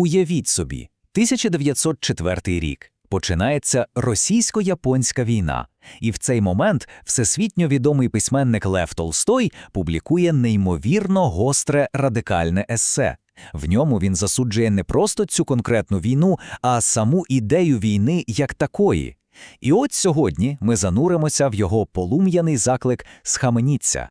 Уявіть собі, 1904 рік. Починається російсько-японська війна, і в цей момент всесвітньо відомий письменник Лев Толстой публікує неймовірно гостре радикальне есе. В ньому він засуджує не просто цю конкретну війну, а саму ідею війни як такої. І от сьогодні ми зануримося в його полум'яний заклик «Схаменіться».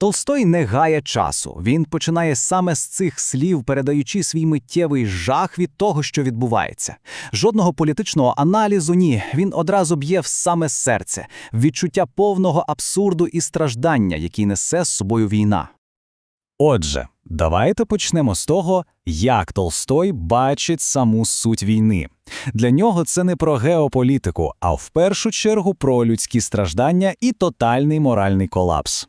Толстой не гає часу. Він починає саме з цих слів, передаючи свій миттєвий жах від того, що відбувається. Жодного політичного аналізу ні. Він одразу б'є в саме серце, відчуття повного абсурду і страждання, який несе з собою війна. Отже, давайте почнемо з того, як Толстой бачить саму суть війни. Для нього це не про геополітику, а в першу чергу про людські страждання і тотальний моральний колапс.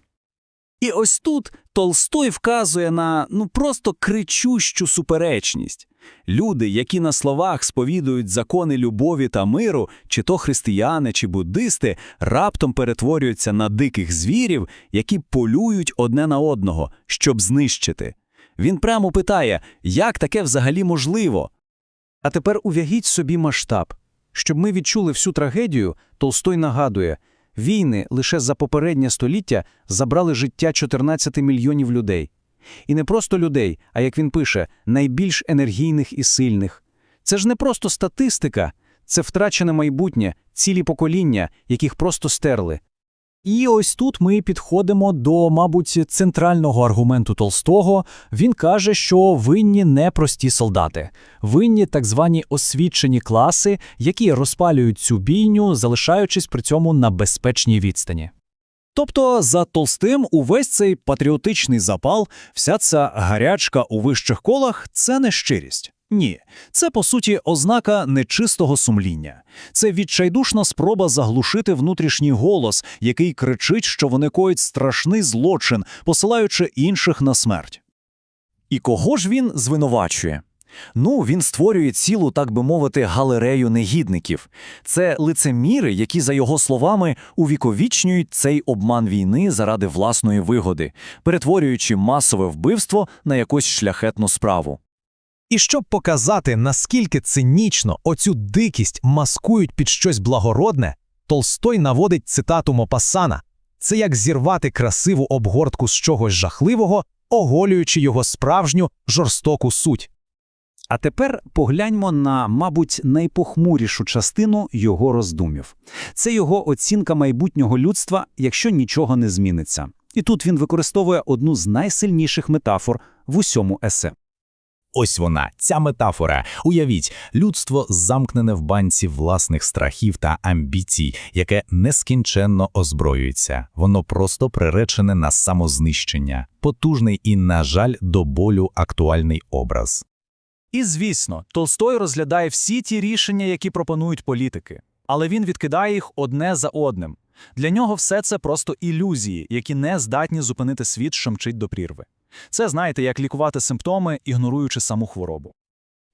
І ось тут Толстой вказує на ну просто кричущу суперечність. Люди, які на словах сповідують закони любові та миру, чи то християни, чи буддисти, раптом перетворюються на диких звірів, які полюють одне на одного, щоб знищити. Він прямо питає, як таке взагалі можливо? А тепер увягіть собі масштаб. Щоб ми відчули всю трагедію, Толстой нагадує – Війни лише за попереднє століття забрали життя 14 мільйонів людей. І не просто людей, а як він пише, найбільш енергійних і сильних. Це ж не просто статистика, це втрачене майбутнє, цілі покоління, яких просто стерли. І ось тут ми підходимо до, мабуть, центрального аргументу Толстого. Він каже, що винні не прості солдати, винні так звані освічені класи, які розпалюють цю бійню, залишаючись при цьому на безпечній відстані. Тобто за Толстим увесь цей патріотичний запал, вся ця гарячка у вищих колах це не щирість. Ні, це по суті ознака нечистого сумління. Це відчайдушна спроба заглушити внутрішній голос, який кричить, що вони коють страшний злочин, посилаючи інших на смерть. І кого ж він звинувачує? Ну, він створює цілу, так би мовити, галерею негідників. Це лицеміри, які, за його словами, увіковічнюють цей обман війни заради власної вигоди, перетворюючи масове вбивство на якусь шляхетну справу. І щоб показати, наскільки цинічно оцю дикість маскують під щось благородне, Толстой наводить цитату Мопасана це як зірвати красиву обгортку з чогось жахливого, оголюючи його справжню жорстоку суть. А тепер погляньмо на, мабуть, найпохмурішу частину його роздумів. Це його оцінка майбутнього людства, якщо нічого не зміниться. І тут він використовує одну з найсильніших метафор в усьому есе. Ось вона, ця метафора. Уявіть, людство замкнене в банці власних страхів та амбіцій, яке нескінченно озброюється. Воно просто приречене на самознищення, потужний і, на жаль, до болю актуальний образ. І звісно, Толстой розглядає всі ті рішення, які пропонують політики, але він відкидає їх одне за одним. Для нього все це просто ілюзії, які не здатні зупинити світ, що мчить до прірви. Це знаєте, як лікувати симптоми, ігноруючи саму хворобу.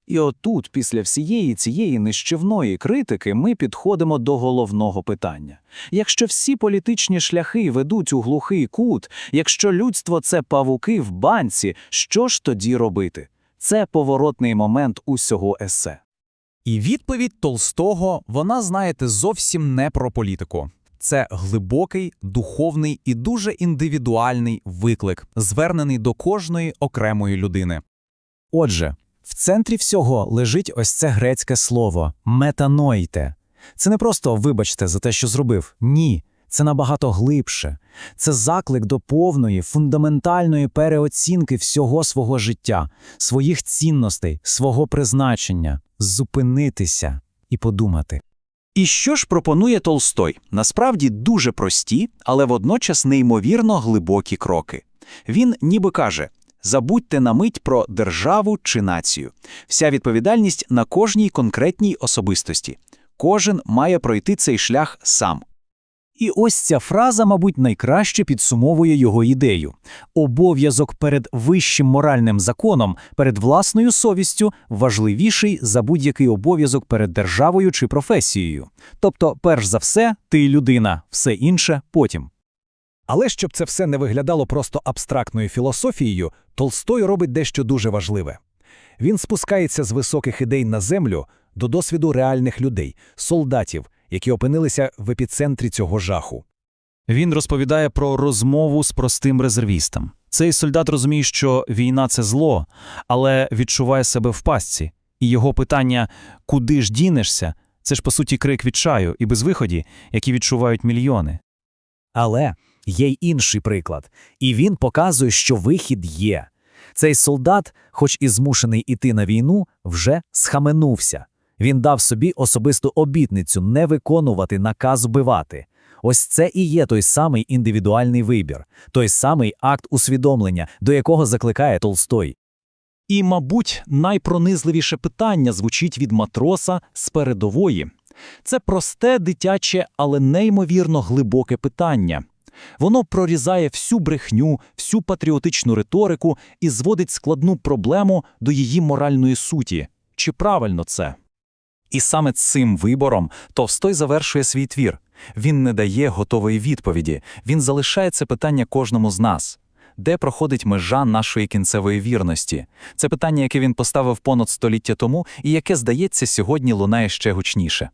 І отут, після всієї цієї нищівної критики, ми підходимо до головного питання. Якщо всі політичні шляхи ведуть у глухий кут, якщо людство це павуки в банці, що ж тоді робити? Це поворотний момент усього есе. І відповідь Толстого, вона, знаєте, зовсім не про політику. Це глибокий, духовний і дуже індивідуальний виклик, звернений до кожної окремої людини. Отже, в центрі всього лежить ось це грецьке слово метанойте. Це не просто вибачте за те, що зробив. Ні, це набагато глибше. Це заклик до повної, фундаментальної переоцінки всього свого життя, своїх цінностей, свого призначення, зупинитися і подумати. І що ж пропонує Толстой? Насправді дуже прості, але водночас неймовірно глибокі кроки. Він ніби каже: забудьте на мить про державу чи націю. Вся відповідальність на кожній конкретній особистості. Кожен має пройти цей шлях сам. І ось ця фраза, мабуть, найкраще підсумовує його ідею. Обов'язок перед вищим моральним законом, перед власною совістю важливіший за будь-який обов'язок перед державою чи професією. Тобто, перш за все, ти людина, все інше потім. Але щоб це все не виглядало просто абстрактною філософією, Толстой робить дещо дуже важливе. Він спускається з високих ідей на землю до досвіду реальних людей, солдатів, які опинилися в епіцентрі цього жаху. Він розповідає про розмову з простим резервістом. Цей солдат розуміє, що війна це зло, але відчуває себе в пастці. І його питання «Куди ж дінешся?» – це ж по суті крик відчаю і безвиході, які відчувають мільйони. Але є й інший приклад, і він показує, що вихід є. Цей солдат, хоч і змушений іти на війну, вже схаменувся. Він дав собі особисту обітницю не виконувати наказ вбивати. Ось це і є той самий індивідуальний вибір, той самий акт усвідомлення, до якого закликає Толстой. І, мабуть, найпронизливіше питання звучить від матроса з передової. Це просте, дитяче, але неймовірно глибоке питання. Воно прорізає всю брехню, всю патріотичну риторику і зводить складну проблему до її моральної суті. Чи правильно це? І саме цим вибором Товстой завершує свій твір. Він не дає готової відповіді, він залишає це питання кожному з нас. Де проходить межа нашої кінцевої вірності? Це питання, яке він поставив понад століття тому і яке, здається, сьогодні лунає ще гучніше.